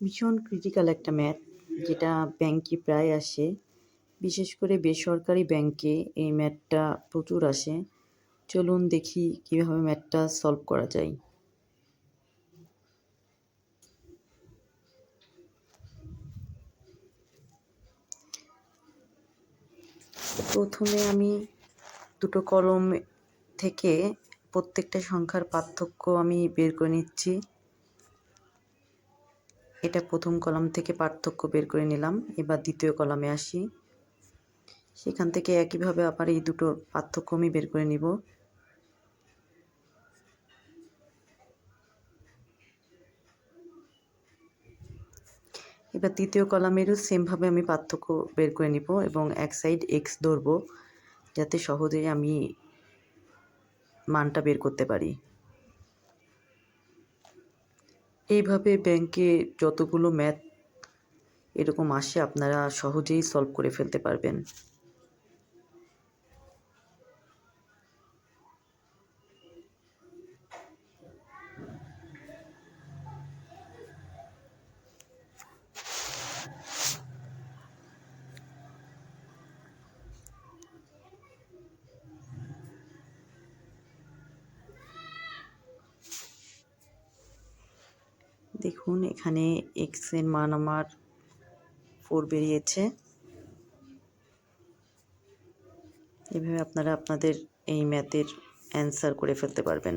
ভীষণ ক্রিটিক্যাল একটা ম্যাথ যেটা ব্যাংকে প্রায় আসে। বিশেষ করে বেসরকারি ব্যাংকে এই ম্যাথটা প্রচুর আসে। চলুন দেখি কীভাবে ম্যাথটা সলভ করা যায়। প্রথমে আমি দুটো কলম থেকে প্রত্যেকটা সংখ্যার পার্থক্য আমি বের করে নিচ্ছি। এটা প্রথম কলাম থেকে পার্থক্য বের করে নিলাম। এবার দ্বিতীয় কলামে আসি। সেখান থেকে একইভাবে আবার এই দুটো পার্থক্য আমি বের করে নিব। এবার দ্বিতীয় কলামেরও সেমভাবে আমি পার্থক্য বের করে নিব এবং এক সাইড এক্স ধরবো, যাতে সহজেই আমি মানটা বের করতে পারি। এইভাবে ব্যাংকে যতগুলো ম্যাথ এরকম আসে আপনারা সহজেই সলভ করে ফেলতে পারবেন। দেখুন, এখানে এক্সের মান আমার ফোর বেরিয়েছে। এভাবে আপনারা আপনাদের এই ম্যাথের অ্যান্সার করে ফেলতে পারবেন।